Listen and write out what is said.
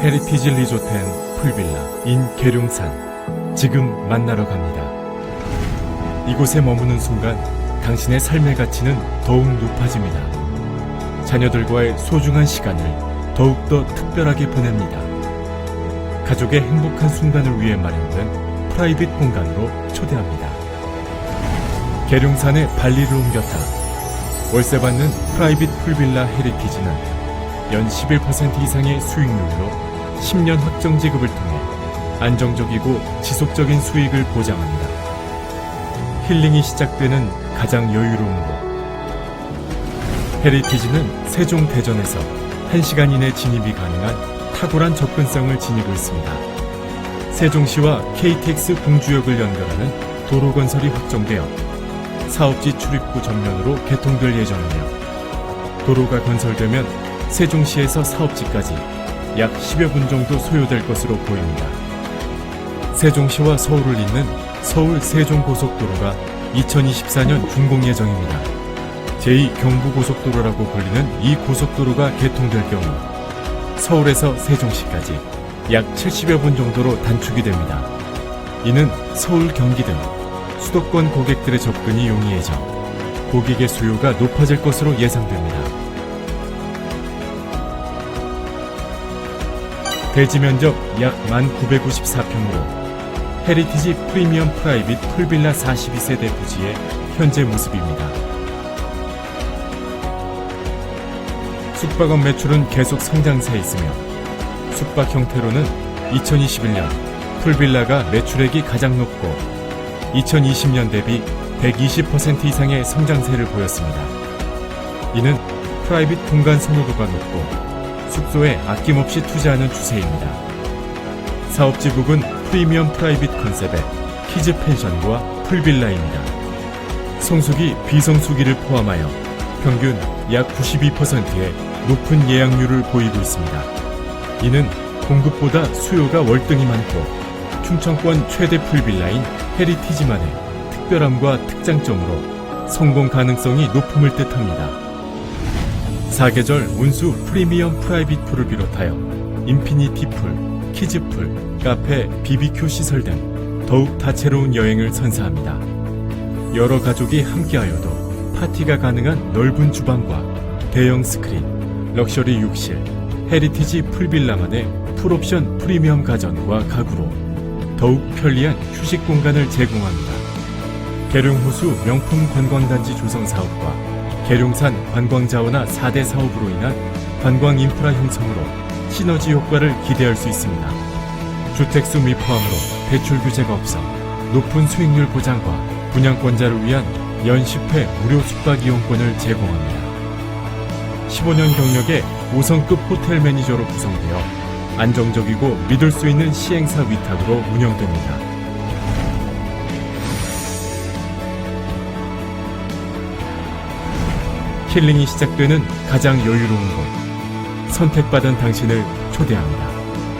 헤리티지 리조트앤 풀빌라 인 계룡산 지금 만나러 갑니다. 이곳에 머무는 순간 당신의 삶의 가치는 더욱 높아집니다. 자녀들과의 소중한 시간을 더욱더 특별하게 보냅니다. 가족의 행복한 순간을 위해 마련된 프라이빗 공간으로 초대합니다. 계룡산에 발리를 옮겼다. 월세 받는 프라이빗 풀빌라 헤리티지는 연 11% 이상의 수익률로 10년 확정 지급을 통해 안정적이고 지속적인 수익을 보장합니다. 힐링이 시작되는 가장 여유로운 곳. 헤리티지는 세종 대전에서 1시간 이내 진입이 가능한 탁월한 접근성을 지니고 있습니다. 세종시와 KTX 공주역을 연결하는 도로 건설이 확정되어 사업지 출입구 전면으로 개통될 예정이며 도로가 건설되면 세종시에서 사업지까지 약 10여 분 정도 소요될 것으로 보입니다. 세종시와 서울을 잇는 서울 세종고속도로가 2024년 준공 예정입니다. 제2경부고속도로라고 불리는 이 고속도로가 개통될 경우 서울에서 세종시까지 약 70여 분 정도로 단축이 됩니다. 이는 서울, 경기 등 수도권 고객들의 접근이 용이해져 고객의 수요가 높아질 것으로 예상됩니다. 대지 면적 약 1994평으로 헤리티지 프리미엄 프라이빗 풀빌라 42세대 부지의 현재 모습입니다. 숙박업 매출은 계속 성장세에 있으며 숙박 형태로는 2021년 풀빌라가 매출액이 가장 높고 2020년 대비 120% 이상의 성장세를 보였습니다. 이는 프라이빗 공간 선호도가 높고 숙소에 아낌없이 투자하는 추세입니다. 사업지국은 프리미엄 프라이빗 컨셉의 키즈 펜션과 풀빌라입니다. 성수기, 비성수기를 포함하여 평균 약 92%의 높은 예약률을 보이고 있습니다. 이는 공급보다 수요가 월등히 많고 충청권 최대 풀빌라인 헤리티지만의 특별함과 특장점으로 성공 가능성이 높음을 뜻합니다. 사계절 운수 프리미엄 프라이빗 풀을 비롯하여 인피니티 풀, 키즈 풀, 카페, BBQ 시설 등 더욱 다채로운 여행을 선사합니다. 여러 가족이 함께하여도 파티가 가능한 넓은 주방과 대형 스크린, 럭셔리 욕실, 헤리티지 풀빌라만의 풀옵션 프리미엄 가전과 가구로 더욱 편리한 휴식 공간을 제공합니다. 계룡호수 명품 관광단지 조성 사업과 계룡산 관광자원화 4대 사업으로 인한 관광 인프라 형성으로 시너지 효과를 기대할 수 있습니다. 주택수 미포함으로 대출 규제가 없어 높은 수익률 보장과 분양권자를 위한 연 10회 무료 숙박 이용권을 제공합니다. 15년 경력의 5성급 호텔 매니저로 구성되어 안정적이고 믿을 수 있는 시행사 위탁으로 운영됩니다. 힐링이 시작되는 가장 여유로운 곳. 선택받은 당신을 초대합니다.